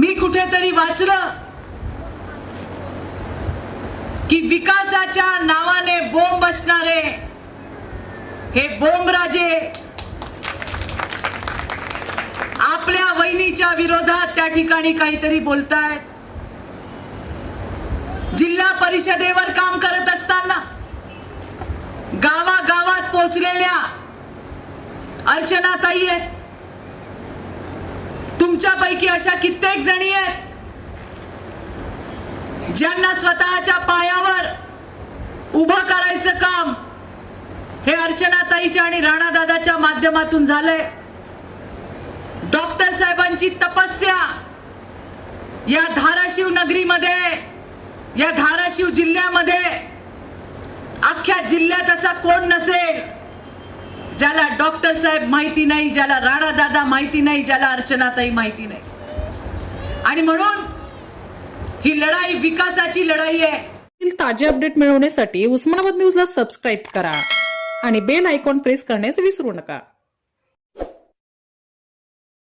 मी कुठेतरी वाचलं की विकासाच्या नावाने बोंब असणारे हे बोंबराजे आपल्या वहिनीच्या विरोधात त्या ठिकाणी काहीतरी बोलतायत. जिल्हा परिषदेवर काम करत असताना गावागावात पोचलेल्या अर्चनाताई आहेत तुमच्यापैकी अशा कित्येक जणी आहेत ज्यांना स्वतःच्या पायावर उभं करायचं काम हे अर्चनाताईच्या आणि राणादादाच्या माध्यमातून झालंय. डॉक्टर साहेबांची तपस्या या धाराशिव नगरीमध्ये या धाराशिव जिल्ह्यामध्ये अख्ख्या जिल्ह्यात असा कोण नसेल ज्याला डॉक्टर साहेब माहिती नाही ज्याला राणा दादा माहिती नाही ज्याला अर्चनाताई माहिती नाही. आणि म्हणून ही लढाई विकासाची लढाई आहे. ताजे अपडेट मिळवण्यासाठी उस्मानाबाद न्यूजला सबस्क्राईब करा आणि बेल आयकॉन प्रेस करण्यास विसरू नका.